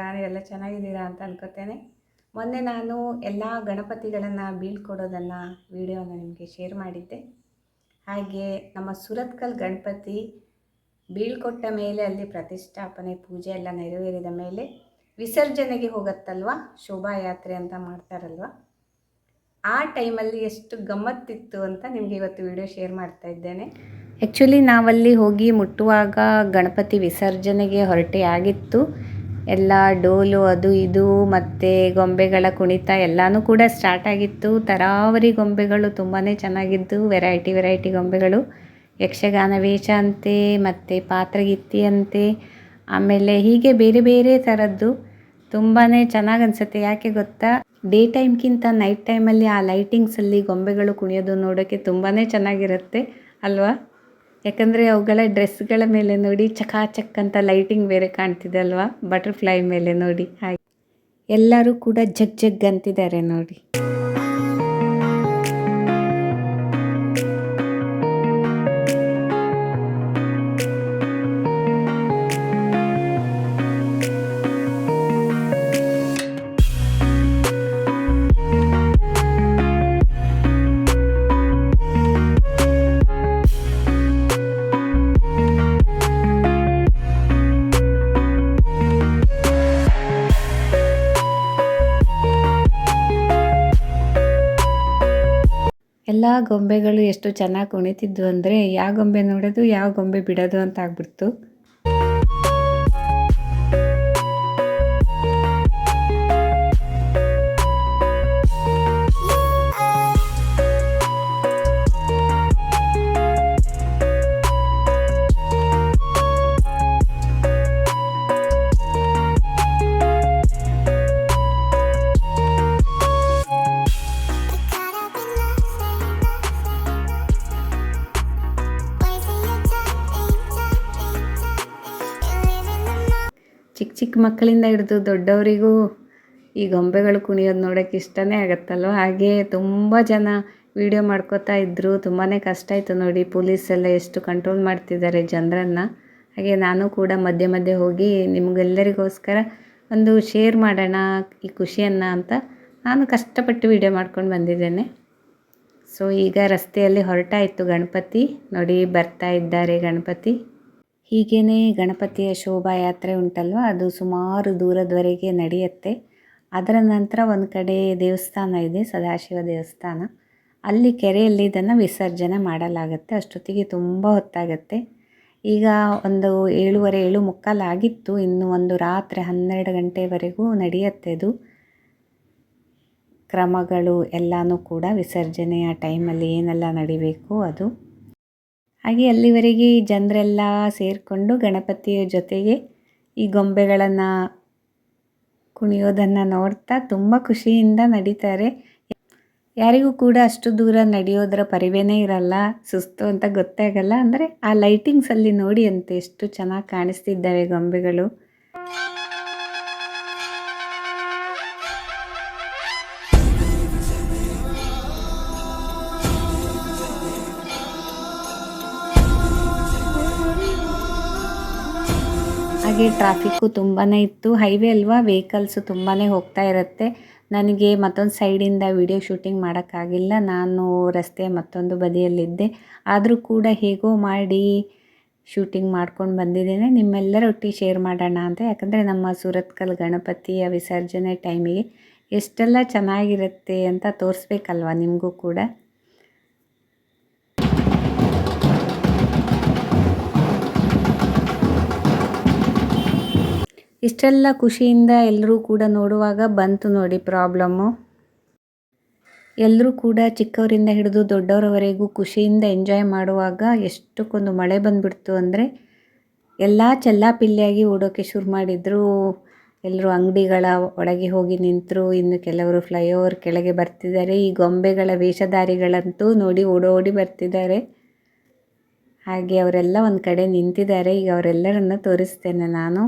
ಎಲ್ಲ ಚೆನ್ನಾಗಿದ್ದೀರಾ ಅಂತ ಅನ್ಕೋತೇನೆ. ಮೊನ್ನೆ ನಾನು ಎಲ್ಲ ಗಣಪತಿಗಳನ್ನು ಬೀಳ್ಕೊಡೋದನ್ನು ವಿಡಿಯೋನ ನಿಮಗೆ ಶೇರ್ ಮಾಡಿದ್ದೆ. ಹಾಗೆ ನಮ್ಮ ಸುರತ್ಕಲ್ ಗಣಪತಿ ಬೀಳ್ಕೊಟ್ಟ ಮೇಲೆ ಅಲ್ಲಿ ಪ್ರತಿಷ್ಠಾಪನೆ, ಪೂಜೆ ಎಲ್ಲ ನೆರವೇರಿದ ಮೇಲೆ ವಿಸರ್ಜನೆಗೆ ಹೋಗತ್ತಲ್ವ? ಶೋಭಾಯಾತ್ರೆ ಅಂತ ಮಾಡ್ತಾರಲ್ವ? ಆ ಟೈಮಲ್ಲಿ ಎಷ್ಟು ಗಮ್ಮತ್ತಿತ್ತು ಅಂತ ನಿಮಗೆ ಇವತ್ತು ವಿಡಿಯೋ ಶೇರ್ ಮಾಡ್ತಾ ಇದ್ದೇನೆ. ಆ್ಯಕ್ಚುಲಿ ನಾವಲ್ಲಿ ಹೋಗಿ ಮುಟ್ಟುವಾಗ ಗಣಪತಿ ವಿಸರ್ಜನೆಗೆ ಹೊರಟೆ ಆಗಿತ್ತು. ಎಲ್ಲ ಡೋಲು ಅದು ಇದು ಮತ್ತು ಗೊಂಬೆಗಳ ಕುಣಿತ ಎಲ್ಲನೂ ಕೂಡ ಸ್ಟಾರ್ಟ್ ಆಗಿತ್ತು. ತರಾವರಿ ಗೊಂಬೆಗಳು ತುಂಬಾ ಚೆನ್ನಾಗಿದ್ದು ವೆರೈಟಿ ವೆರೈಟಿ ಗೊಂಬೆಗಳು. ಯಕ್ಷಗಾನ ವೇಷ ಅಂತೆ, ಮತ್ತು ಪಾತ್ರಗಿತ್ತಿ ಅಂತೆ, ಆಮೇಲೆ ಹೀಗೆ ಬೇರೆ ಬೇರೆ ಥರದ್ದು ತುಂಬಾ ಚೆನ್ನಾಗಿ ಅನಿಸುತ್ತೆ. ಯಾಕೆ ಗೊತ್ತಾ? ಡೇ ಟೈಮ್ಗಿಂತ ನೈಟ್ ಟೈಮಲ್ಲಿ ಆ ಲೈಟಿಂಗ್ಸಲ್ಲಿ ಗೊಂಬೆಗಳು ಕುಣಿಯೋದು ನೋಡೋಕ್ಕೆ ತುಂಬಾ ಚೆನ್ನಾಗಿರುತ್ತೆ, ಅಲ್ವಾ? ಯಾಕಂದರೆ ಅವುಗಳ ಡ್ರೆಸ್ಗಳ ಮೇಲೆ ನೋಡಿ ಚಕಾಚಕ್ ಅಂತ ಲೈಟಿಂಗ್ ಬೇರೆ ಕಾಣ್ತಿದೆ ಅಲ್ವಾ? ಬಟರ್ಫ್ಲೈ ಮೇಲೆ ನೋಡಿ ಹಾಗೆ. ಎಲ್ಲರೂ ಕೂಡ ಜಗ್ ಜಗ್ ಅಂತಿದ್ದಾರೆ ನೋಡಿ. ಎಲ್ಲ ಗೊಂಬೆಗಳು ಎಷ್ಟು ಚೆನ್ನಾಗಿ ಕುಣಿತಿದ್ವು ಅಂದರೆ ಯಾವ ಗೊಂಬೆ ನೋಡೋದು ಯಾವ ಗೊಂಬೆ ಬಿಡೋದು ಅಂತ ಆಗ್ಬಿಡ್ತು. ಚಿಕ್ಕ ಚಿಕ್ಕ ಮಕ್ಕಳಿಂದ ಹಿಡಿದು ದೊಡ್ಡವರಿಗೂ ಈ ಗೊಂಬೆಗಳು ಕುಣಿಯೋದು ನೋಡೋಕ್ಕೆ ಇಷ್ಟನೇ ಆಗುತ್ತಲ್ವ? ಹಾಗೆ ತುಂಬ ಜನ ವಿಡಿಯೋ ಮಾಡ್ಕೋತಾ ಇದ್ದರು ತುಂಬಾ ಕಷ್ಟ ಆಯಿತು ನೋಡಿ ಪೊಲೀಸೆಲ್ಲ ಎಷ್ಟು ಕಂಟ್ರೋಲ್ ಮಾಡ್ತಿದ್ದಾರೆ ಜನರನ್ನು. ಹಾಗೆ ನಾನು ಕೂಡ ಮಧ್ಯೆ ಮಧ್ಯೆ ಹೋಗಿ ನಿಮಗೆಲ್ಲರಿಗೋಸ್ಕರ ಒಂದು ಶೇರ್ ಮಾಡೋಣ ಈ ಖುಷಿಯನ್ನು ಅಂತ ನಾನು ಕಷ್ಟಪಟ್ಟು ವಿಡಿಯೋ ಮಾಡ್ಕೊಂಡು ಬಂದಿದ್ದೇನೆ. ಸೊ ಈಗ ರಸ್ತೆಯಲ್ಲಿ ಹೊರಟಾಯಿತು ಗಣಪತಿ. ನೋಡಿ ಬರ್ತಾ ಇದ್ದಾರೆ ಗಣಪತಿ. ಹೀಗೇ ಗಣಪತಿಯ ಶೋಭಾಯಾತ್ರೆ ಉಂಟಲ್ವ? ಅದು ಸುಮಾರು ದೂರದವರೆಗೆ ನಡೆಯುತ್ತೆ. ಅದರ ನಂತರ ಒಂದು ಕಡೆ ದೇವಸ್ಥಾನ ಇದೆ, ಸದಾಶಿವ ದೇವಸ್ಥಾನ. ಅಲ್ಲಿ ಕೆರೆಯಲ್ಲಿ ಇದನ್ನು ವಿಸರ್ಜನೆ ಮಾಡಲಾಗುತ್ತೆ. ಅಷ್ಟೊತ್ತಿಗೆ ತುಂಬ ಹೊತ್ತಾಗತ್ತೆ. ಈಗ ಒಂದು ಏಳುವರೆ, ಏಳು ಮುಕ್ಕಾಲು ಆಗಿತ್ತು. ಇನ್ನು ಒಂದು ರಾತ್ರಿ ಹನ್ನೆರಡು ಗಂಟೆವರೆಗೂ ನಡೆಯುತ್ತೆ ಅದು ಕ್ರಮಗಳು ಎಲ್ಲನೂ ಕೂಡ ವಿಸರ್ಜನೆಯ ಟೈಮಲ್ಲಿ ಏನೆಲ್ಲ ನಡಿಬೇಕು ಅದು. ಹಾಗೆ ಅಲ್ಲಿವರೆಗೆ ಜನರೆಲ್ಲ ಸೇರಿಕೊಂಡು ಗಣಪತಿಯ ಜೊತೆಗೆ ಈ ಗೊಂಬೆಗಳನ್ನು ಕುಣಿಯೋದನ್ನು ನೋಡ್ತಾ ತುಂಬ ಖುಷಿಯಿಂದ ನಡೀತಾರೆ. ಯಾರಿಗೂ ಕೂಡ ಅಷ್ಟು ದೂರ ನಡೆಯೋದರ ಪರಿವೇನೇ ಇರಲ್ಲ, ಸುಸ್ತು ಅಂತ ಗೊತ್ತೇ ಆಗಲ್ಲ. ಅಂದರೆ ಆ ಲೈಟಿಂಗ್ಸಲ್ಲಿ ನೋಡಿ ಅಂತೆ, ಎಷ್ಟು ಚೆನ್ನಾಗಿ ಕಾಣಿಸ್ತಿದ್ದಾವೆ ಗೊಂಬೆಗಳು. ಹಾಗೆ ಟ್ರಾಫಿಕ್ಕು ತುಂಬಾ ಇತ್ತು. ಹೈವೇ ಅಲ್ವಾ? ವೆಹಿಕಲ್ಸು ತುಂಬಾ ಹೋಗ್ತಾ ಇರುತ್ತೆ. ನನಗೆ ಮತ್ತೊಂದು ಸೈಡಿಂದ ವಿಡಿಯೋ ಶೂಟಿಂಗ್ ಮಾಡೋಕ್ಕಾಗಿಲ್ಲ. ನಾನು ರಸ್ತೆ ಮತ್ತೊಂದು ಬದಿಯಲ್ಲಿದ್ದೆ. ಆದರೂ ಕೂಡ ಹೇಗೋ ಮಾಡಿ ಶೂಟಿಂಗ್ ಮಾಡ್ಕೊಂಡು ಬಂದಿದ್ದೇನೆ. ನಿಮ್ಮೆಲ್ಲರೊಟ್ಟಿಗೆ ಶೇರ್ ಮಾಡೋಣ ಅಂತ. ಯಾಕಂದರೆ ನಮ್ಮ ಸೂರತ್ಕಲ್ ಗಣಪತಿಯ ವಿಸರ್ಜನೆ ಟೈಮಿಗೆ ಎಷ್ಟೆಲ್ಲ ಚೆನ್ನಾಗಿರುತ್ತೆ ಅಂತ ತೋರಿಸ್ಬೇಕಲ್ವ ನಿಮಗೂ ಕೂಡ? ಇಷ್ಟೆಲ್ಲ ಖುಷಿಯಿಂದ ಎಲ್ಲರೂ ಕೂಡ ನೋಡುವಾಗ ಬಂತು ನೋಡಿ ಪ್ರಾಬ್ಲಮ್ಮು. ಎಲ್ಲರೂ ಕೂಡ ಚಿಕ್ಕವರಿಂದ ಹಿಡಿದು ದೊಡ್ಡವರವರೆಗೂ ಖುಷಿಯಿಂದ ಎಂಜಾಯ್ ಮಾಡುವಾಗ ಎಷ್ಟಕ್ಕೊಂದು ಮಳೆ ಬಂದುಬಿಡ್ತು ಅಂದರೆ ಎಲ್ಲ ಚೆಲ್ಲಾಪಿಲ್ಲಿಯಾಗಿ ಓಡೋಕ್ಕೆ ಶುರು ಮಾಡಿದರು. ಎಲ್ಲರೂ ಅಂಗಡಿಗಳ ಒಳಗೆ ಹೋಗಿ ನಿಂತರು. ಇನ್ನು ಕೆಲವರು ಫ್ಲೈಓವರ್ ಕೆಳಗೆ ಬರ್ತಿದ್ದಾರೆ. ಈ ಗೊಂಬೆಗಳ ವೇಷಧಾರಿಗಳಂತೂ ನೋಡಿ ಓಡೋಡಿ ಬರ್ತಿದ್ದಾರೆ. ಹಾಗೆ ಅವರೆಲ್ಲ ಒಂದು ಕಡೆ ನಿಂತಿದ್ದಾರೆ. ಈಗ ಅವರೆಲ್ಲರನ್ನು ತೋರಿಸ್ತೇನೆ ನಾನು.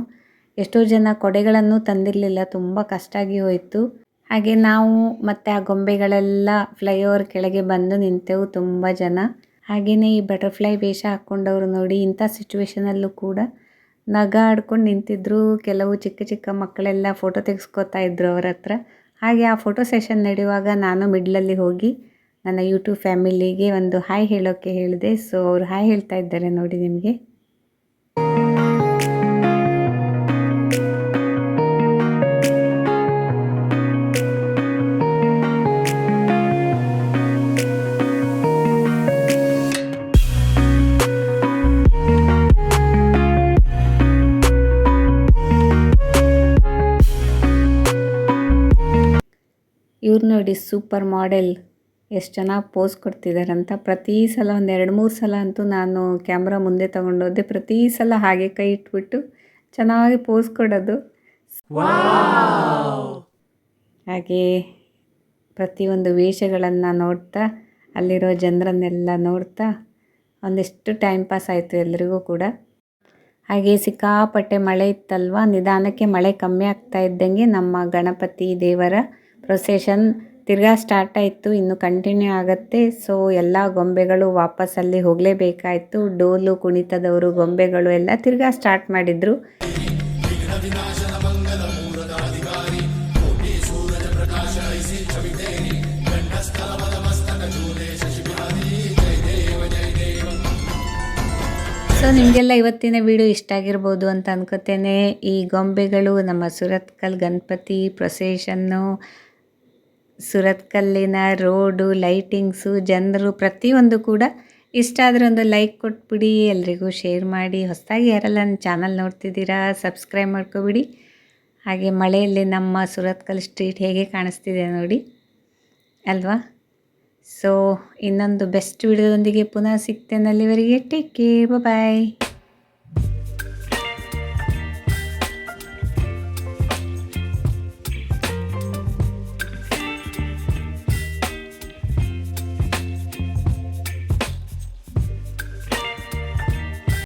ಎಷ್ಟೋ ಜನ ಕೊಡೆಗಳನ್ನು ತಂದಿರಲಿಲ್ಲ, ತುಂಬ ಕಷ್ಟ ಆಗಿ ಹೋಯಿತು. ಹಾಗೆ ನಾವು ಮತ್ತು ಆ ಗೊಂಬೆಗಳೆಲ್ಲ ಫ್ಲೈಓವರ್ ಕೆಳಗೆ ಬಂದು ನಿಂತೆವು ತುಂಬ ಜನ. ಹಾಗೆಯೇ ಈ ಬಟರ್ಫ್ಲೈ ವೇಷ ಹಾಕ್ಕೊಂಡವರು ನೋಡಿ ಇಂಥ ಸಿಚುವೇಶನಲ್ಲೂ ಕೂಡ ನಗ ಆಡ್ಕೊಂಡು ನಿಂತಿದ್ರು. ಕೆಲವು ಚಿಕ್ಕ ಚಿಕ್ಕ ಮಕ್ಕಳೆಲ್ಲ ಫೋಟೋ ತೆಗೆಸ್ಕೊತಾ ಇದ್ರು ಅವ್ರ ಹತ್ರ. ಹಾಗೆ ಆ ಫೋಟೋ ಸೆಷನ್ ನಡೆಯುವಾಗ ನಾನು ಮಿಡ್ಲಲ್ಲಿ ಹೋಗಿ ನನ್ನ ಯೂಟ್ಯೂಬ್ ಫ್ಯಾಮಿಲಿಗೆ ಒಂದು ಹಾಯ್ ಹೇಳೋಕ್ಕೆ ಹೇಳಿದೆ. ಸೊ ಅವರು ಹಾಯ್ ಹೇಳ್ತಾ ಇದ್ದಾರೆ ನೋಡಿ ನಿಮಗೆ. ಇವ್ರು ನೋಡಿ ಸೂಪರ್ ಮಾಡೆಲ್. ಎಷ್ಟು ಚೆನ್ನಾಗಿ ಪೋಸ್ ಕೊಡ್ತಿದ್ದಾರಂತ ಪ್ರತಿ ಸಲ ಒಂದು ಎರಡು ಮೂರು ಸಲ ಅಂತೂ ನಾನು ಕ್ಯಾಮ್ರಾ ಮುಂದೆ ತೊಗೊಂಡೋದೆ ಪ್ರತಿ ಸಲ ಹಾಗೆ ಕೈ ಇಟ್ಬಿಟ್ಟು ಚೆನ್ನಾಗಿ ಪೋಸ್ ಕೊಡೋದು. ಹಾಗೆ ಪ್ರತಿಯೊಂದು ವೇಷಗಳನ್ನು ನೋಡ್ತಾ ಅಲ್ಲಿರೋ ಜನರನ್ನೆಲ್ಲ ನೋಡ್ತಾ ಒಂದಿಷ್ಟು ಟೈಮ್ ಪಾಸ್ ಆಯಿತು ಎಲ್ರಿಗೂ ಕೂಡ. ಹಾಗೆ ಸಿಕ್ಕಾಪಟ್ಟೆ ಮಳೆ ಇತ್ತಲ್ವ? ನಿಧಾನಕ್ಕೆ ಮಳೆ ಕಮ್ಮಿ ಆಗ್ತಾ ಇದ್ದಂಗೆ ನಮ್ಮ ಗಣಪತಿ ದೇವರ ಪ್ರೊಸೆಷನ್ ತಿರ್ಗಾ ಸ್ಟಾರ್ಟ್ ಆಯಿತು, ಇನ್ನು ಕಂಟಿನ್ಯೂ ಆಗುತ್ತೆ. ಸೊ ಎಲ್ಲ ಗೊಂಬೆಗಳು ವಾಪಸ್ ಅಲ್ಲಿ ಹೋಗಲೇಬೇಕಾಯಿತು. ಡೋಲು, ಕುಣಿತದವರು, ಗೊಂಬೆಗಳು ಎಲ್ಲ ತಿರ್ಗಾ ಸ್ಟಾರ್ಟ್ ಮಾಡಿದರು. ಸೊ ನಿಮಗೆಲ್ಲ ಇವತ್ತಿನ ವಿಡಿಯೋ ಇಷ್ಟ ಆಗಿರ್ಬೋದು ಅಂತ ಅನ್ಕೋತೇನೆ. ಈ ಗೊಂಬೆಗಳು ನಮ್ಮ ಸುರತ್ಕಲ್ ಗಣಪತಿ ಪ್ರೊಸೆಷನ್ನು ಸುರತ್ಕಲ್ಲಿನ ರೋಡು, ಲೈಟಿಂಗ್ಸು, ಜನರು ಪ್ರತಿಯೊಂದು ಕೂಡ ಇಷ್ಟ ಆದರೆ ಒಂದು ಲೈಕ್ ಕೊಟ್ಬಿಡಿ, ಎಲ್ರಿಗೂ ಶೇರ್ ಮಾಡಿ. ಹೊಸದಾಗಿ ಯಾರೆಲ್ಲ ನನ್ನ ಚಾನಲ್ ನೋಡ್ತಿದ್ದೀರಾ, ಸಬ್ಸ್ಕ್ರೈಬ್ ಮಾಡ್ಕೊಬಿಡಿ. ಹಾಗೆ ಮಳೆಯಲ್ಲಿ ನಮ್ಮ ಸುರತ್ಕಲ್ ಸ್ಟ್ರೀಟ್ ಹೇಗೆ ಕಾಣಿಸ್ತಿದೆ ನೋಡಿ. ಅಲ್ವಾ? ಸೊ ಇನ್ನೊಂದು ಬೆಸ್ಟ್ ವಿಡಿಯೋದೊಂದಿಗೆ ಪುನಃ ಸಿಗ್ತೇನೆ ಅಲ್ಲಿವರೆಗೆ. Take care bye